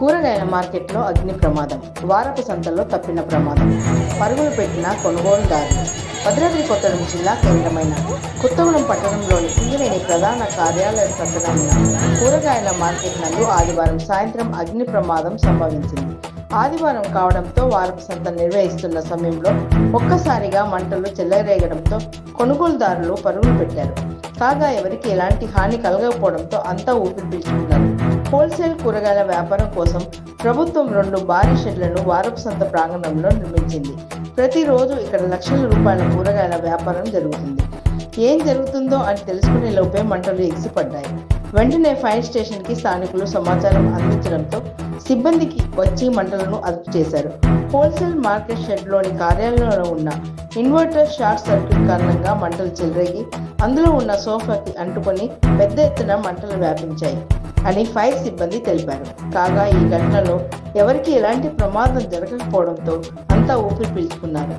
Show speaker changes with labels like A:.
A: కూరగాయల మార్కెట్లో అగ్ని ప్రమాదం వారపు సంతల్లో తప్పిన ప్రమాదం పరుగులు పెట్టిన కొనుగోలుదారులు భద్రాద్రి కొత్తగూడెం జిల్లా కేంద్రమైన కొత్తగూడెం పట్టణంలోని సింగరేణి ప్రధాన కార్యాలయ ప్రక్కన కూరగాయల మార్కెట్ నందు ఆదివారం సాయంత్రం అగ్ని ప్రమాదం సంభవించింది. ఆదివారం కావడంతో వారపు సంత నిర్వహిస్తున్న సమయంలో ఒక్కసారిగా మంటలు చెల్లరేగడంతో కొనుగోలుదారులు పరుగులు పెట్టారు. కాగా ఎవరికి ఎలాంటి హాని కలగకపోవడంతో అంతా ఊపిరి పీల్చుకున్నారు హోల్సేల్ కూరగాయల వ్యాపారం కోసం ప్రభుత్వం రెండు భారీ షెడ్లను వారపు సంత ప్రాంగణంలో నిర్మించింది. ప్రతిరోజు ఇక్కడ లక్షల రూపాయల కూరగాయల వ్యాపారం జరుగుతుంది. ఏం జరుగుతుందో అని తెలుసుకునే లోపే మంటలు ఎగిసిపడ్డాయి. వెంటనే ఫైర్ స్టేషన్కి స్థానికులు సమాచారం అందించడంతో సిబ్బందికి వచ్చి మంటలను అదుపు చేశారు. హోల్సేల్ మార్కెట్ షెడ్లోని కార్యాలయంలో ఉన్న ఇన్వర్టర్ షార్ట్ సర్క్యూట్ కారణంగా మంటలు చెలరేగి అందులో ఉన్న సోఫాకి అంటుకొని పెద్ద ఎత్తున మంటలు వ్యాపించాయి అని ఫైర్ సిబ్బంది తెలిపారు. కాగా ఈ ఘటనలో ఎవరికి ఎలాంటి ప్రమాదం జరగకపోవడంతో అంతా ఊపిరి పీల్చుకున్నారు.